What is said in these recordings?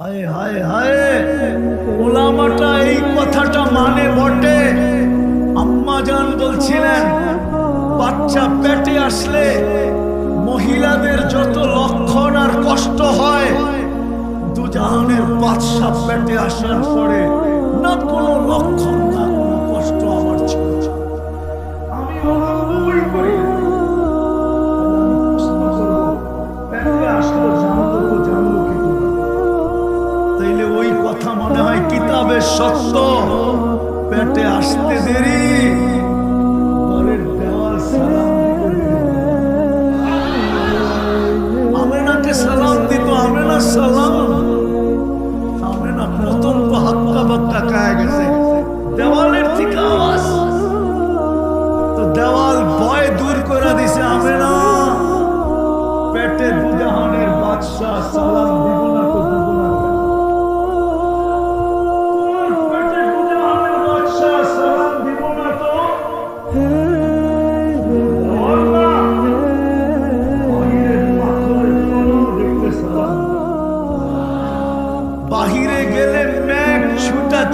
হায় হায় হায়, ওলামাটা এই কথাটা মানে বটে। আম্মা যান বলছিলেন, বাচ্চা পেটে আসলে মহিলাদের যত লক্ষণ আর কষ্ট হয় দুজাহানের বাদশাহ পেটে আসার পরে না কোনো লক্ষণ না সত্য। পেটে আসতে দেরি।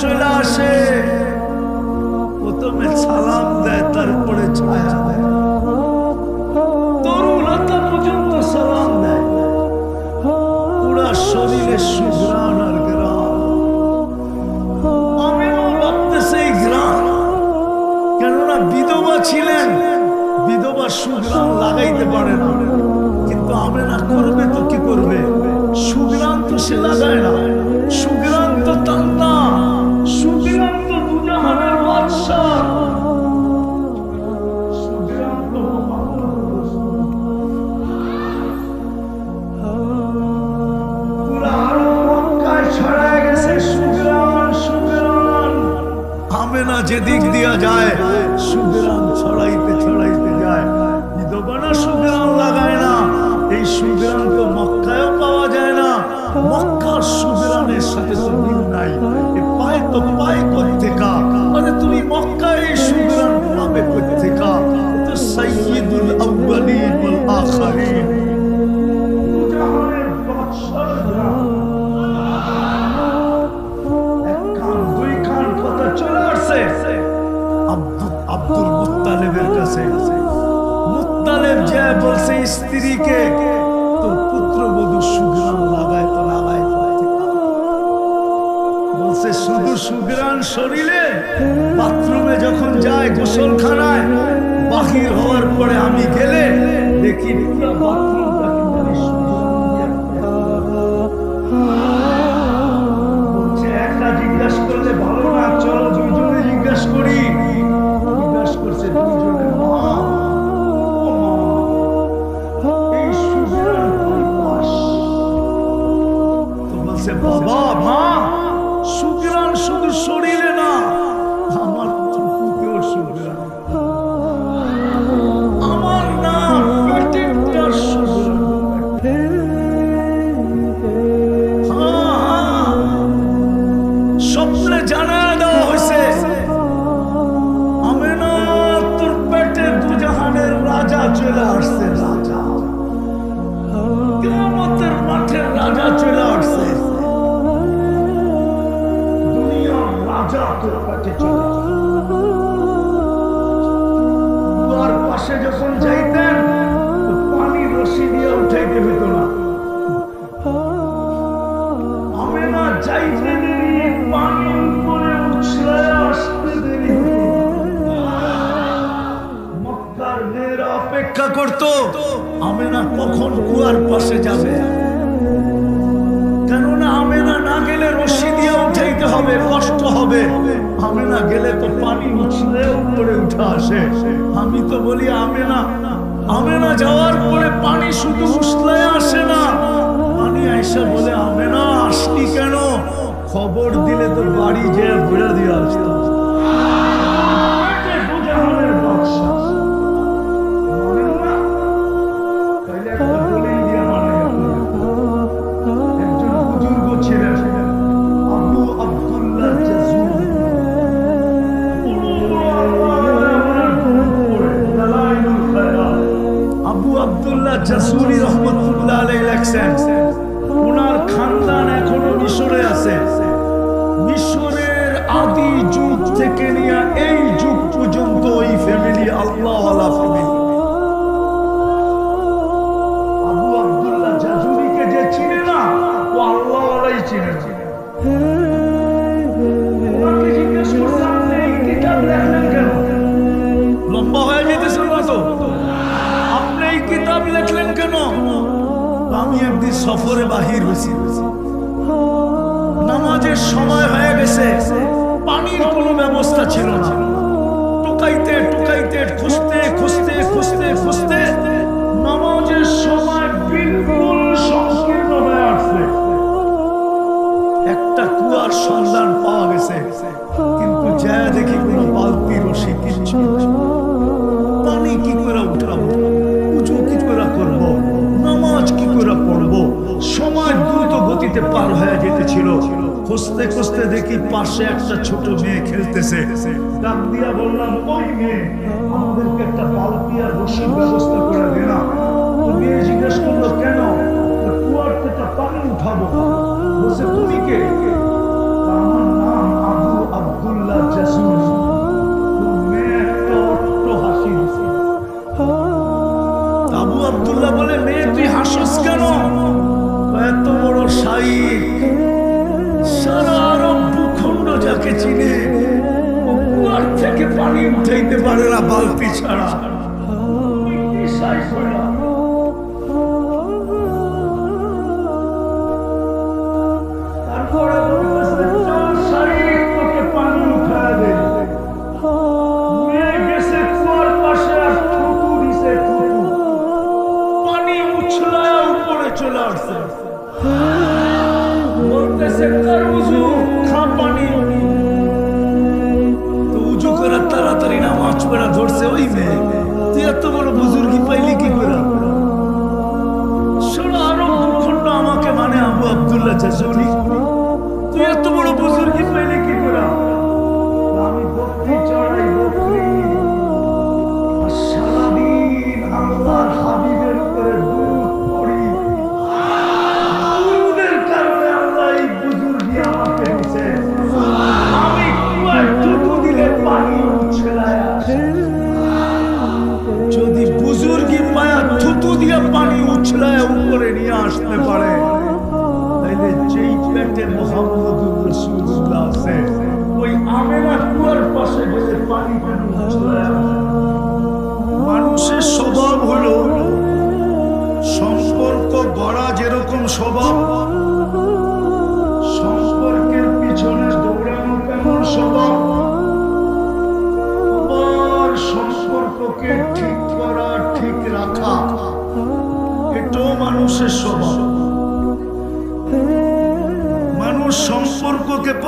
চলে আসে। প্রথমে সালাম দেয়, তারপরে ছায়া দেয়। কেননা বিধবা ছিলেন, বিধবা লাগাইতে পারে না। কিন্তু আমেনা করবে তো কি করবে? সুগ্রাম তো সে লাগায় না। 要哎 আব্দুল মুতালেবের কাছে মুত্তালেব যা বলছে স্ত্রীকে তোর পুত্রবধূ সুগ্রাম লাগায় তো লাগায় বলছে শুধু সুগ্রাম শরীরে বাথরুমে যখন যায় গোসলখানায় বাহির হওয়ার পরে আমি গেলে দেখি পুরো বলছে বাবা। মা সুগ্রাম শুধু শরীরে আসে। আমি তো বলি আমে না আমে না যাওয়ার পরে পানি শুধু উছলে আসে না। পানি আইসা বলে, আমেনা, আসলি কেন? খবর দিলে তো বাড়ি যেয়ে ঘুরে দিয়ে আসতাম। নদীতে পার হয়ে যেতেছিল খুঁজতে খুঁজতে দেখি পাশে একটা ছোট মেয়ে খেলতেছে। ডাক দিয়া বললাম, ওই মেয়ে, আমাদেরকে একটা পালকি আর ব্যবস্থা করে মেয়ে জিজ্ঞেস করল, কেন? কুয়ার থেকে পানি উঠাবো। বলছে, তুমি কে? আবু বলে, মেয়ে, তুই হাসিস কেন? এত বড় সাই, সারা আরব ভূখণ্ড যাকে চিনে, কুয়ার থেকে পানি উঠাইতে পারে না বালতি ছাড়া। এত বড় বুজুর্গি পাইলে কি করে শোনো, আরও মুখণ্ড আমাকে মানে আবু আবদুল্লাহ চাষি তুই এত বড় বুজুর্গি পাইলে কি করে উছলায় উপরে নিয়ে আসতে পারে। তাইলে যেই পেটে মোহাম্মদুর রসুল্লাহ আছে, ওই আমেনা কুয়ার পাশে বসে পানি কেন উছলায়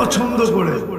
পছন্দ করে।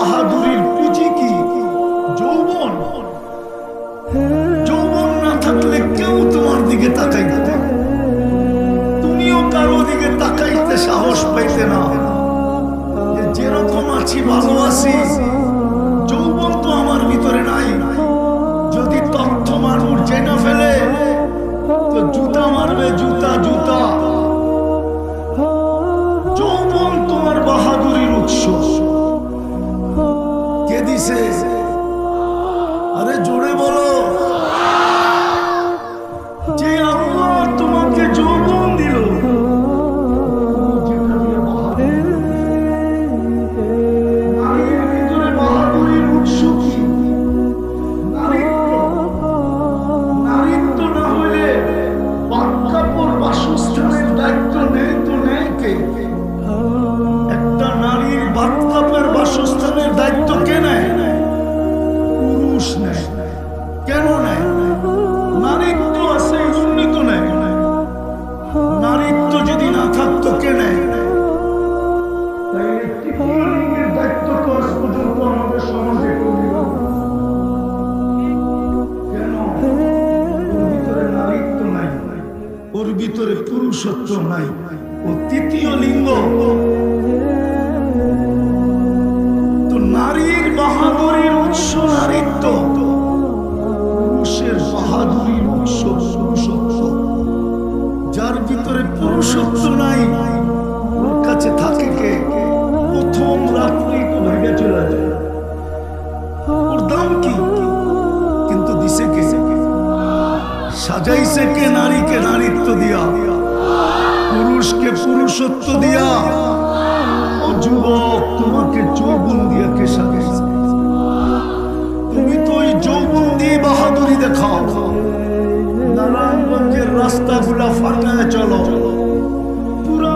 বাহাদুরির পুঁজি কি? যৌবন? যৌবন না থাকলে কেউ তোমার দিকে তাকাইতে তুমিও কারও দিকে তাকাইতে সাহস পাইতে না। যেরকম আছি, ভালো আছি, যৌবন তো আমার ভিতরে নাই। যদি তথ্য মানুষ জেনে ফেলে, তো জুতা মারবে জুতা জুতা। যৌবন তোমার বাহাদুরির উৎস। আরে জোরে বলো। ভিতরে পুরুষত্ব নাই ও তৃতীয় লিঙ্গ যুবক, তোমাকে চৌবন দিয়া কে সাজেছে তুমি তো ওই যৌবন দিয়ে বাহাদুরি দেখাও। নারায়ণগঞ্জের রাস্তাগুলা ফাটায় চলো। পুরা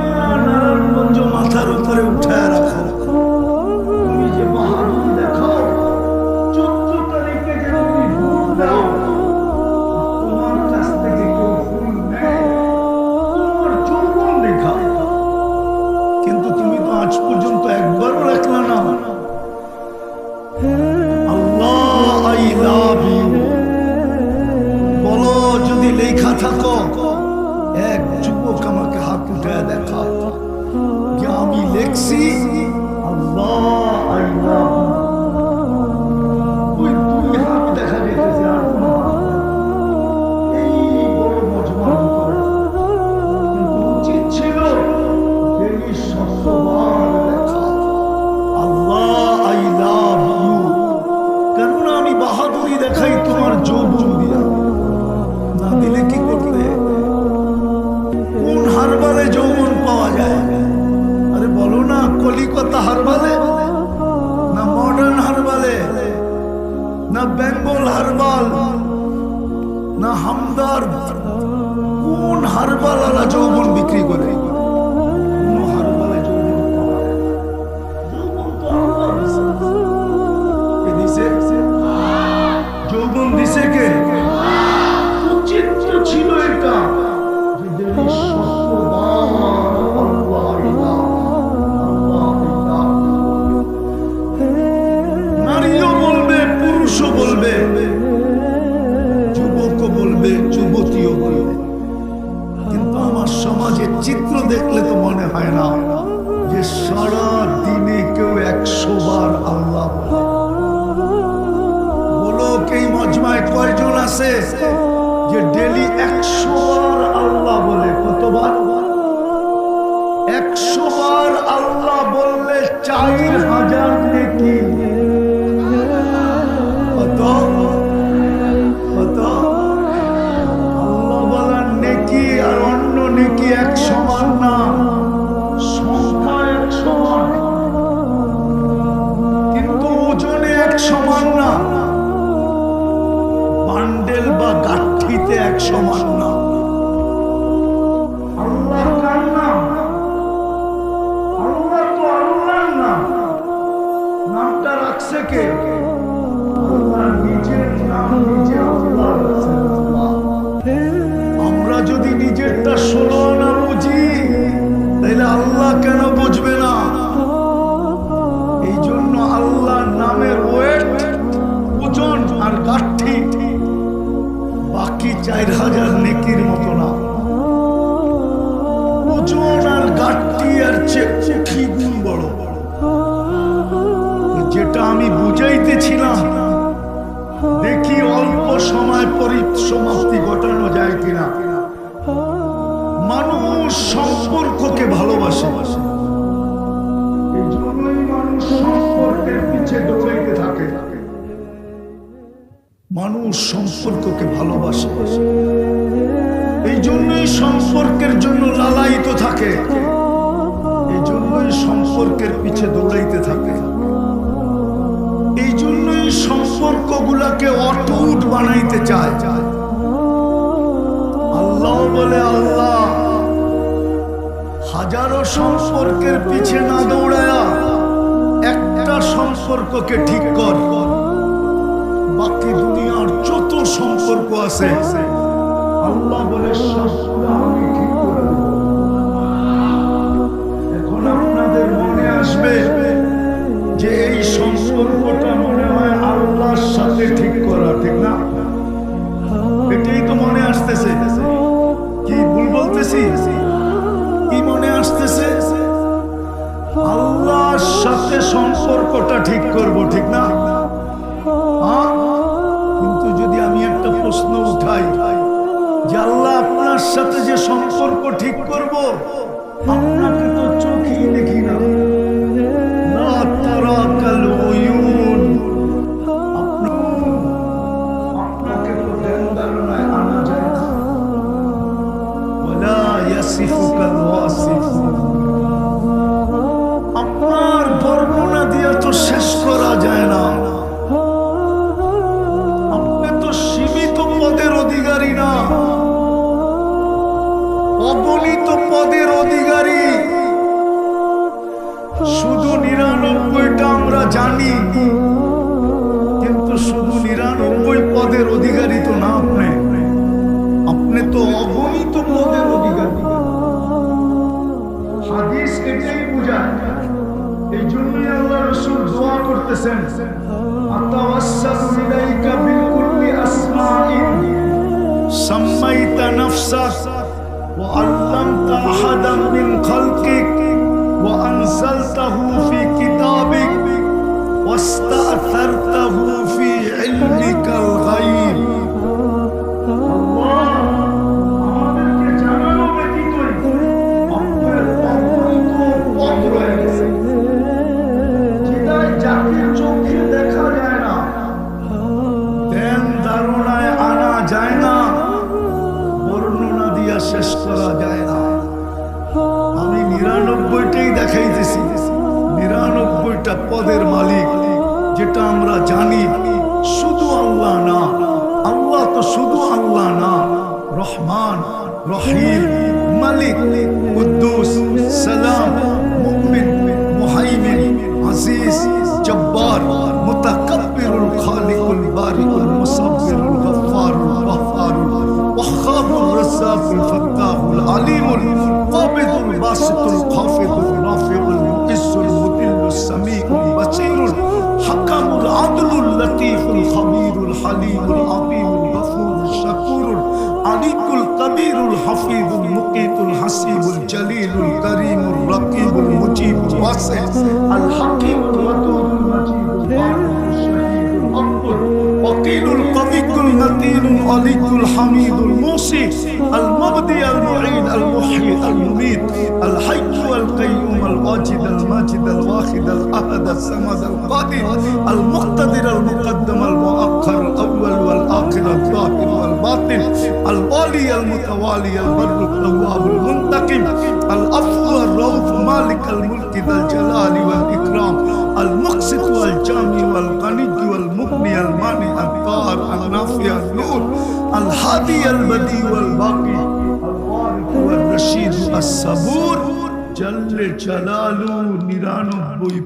নারায়ণগঞ্জ মাথার উপরে উঠায় দেখা থাকো এক যুবক আমাকে হাত উঠে দেখা আমি লেখছি কলকাতা হারবালে, না মডার্ন হারবালে, না বেঙ্গল হারবাল, না হামদার কোন হারবাল আলা যৌবন বিক্রি করে? সমাজের চিত্র দেখলে তো মনে হয় না যে সারা দিনে কেউ একশো বার আল্লাহ বলো। এই মজমায় কয়জন আছে যে ডেলি একশো বার আল্লাহ বলে? কতবার? একশো বার আল্লাহ বললে চার হাজার এক সমান না পরিসমাপ্তি ঘটানো যায় কিনা? মানুষ সম্পর্ককে ভালোবাসে। এই মানুষ থাকে। মানুষ সম্পর্ককে ভালোবাসে। এই জন্যই সম্পর্কের জন্য লালায়িত থাকে। এই জন্যই সম্পর্কের পিছে দৌড়াইতে থাকে। জন্যই সম্পর্কগুলাকে অটুট বানাইতে চায়। আল্লাহ বলে, আল্লাহ, হাজারো সম্পর্কের পিছে না দৌড়ায়া একটা সম্পর্ককে ঠিক কর। বাকি দুনিয়ার যত সম্পর্ক আছে, আল্লাহ বলে সবগুলো আল্লাহর ঠিক করা, ঠিক না? এটাই তো মনে আসতেছে। কি ভুল বলতেছি? কি মনে আসতেছে? আল্লাহর সাথে সম্পর্কটা ঠিক করব, ঠিক না? কিন্তু যদি আমি একটা প্রশ্ন উঠাই যে আল্লাহ আপনার সাথে যে সম্পর্ক ঠিক করব অগণিত পদের অধিকারী। শুধু নিরানব্বইটা আমরা জানি, কিন্তু শুধু নিরানব্বই পদের অধিকারী তো না আপনি। আপনি তো অগণিত পদের অধিকারী। হাদিস এটাই এই জন্যই আল্লাহ রসুল দোয়া করতেছেন وعلمت أحدا من خلقك وأنزلته في كتابك واستأثرته في القدير الحفيظ المقيت الحسيب الجليل الكريم الرقيب المجيب الواسع. الحكيم الشهيد الأكبر وقيل القوي المتين العلي الحميد الموصي المبدي المعيد المحيي المميت الحي والقيوم الواجد الماجد الواحد الأحد الصمد القادر المقتدر المقدم المؤخر الأول والآخر الظاهر والباطن الوالي المتوالي البر التواب المنتقم العفو الرؤوف مالك الملك ذا الجلال والإكرام المقسط والجامع والغني المغني الماني الطاهر النافع النور الهادي البديع والباقي الوارث والرشيد الصبور جل جلاله نيرانو بوي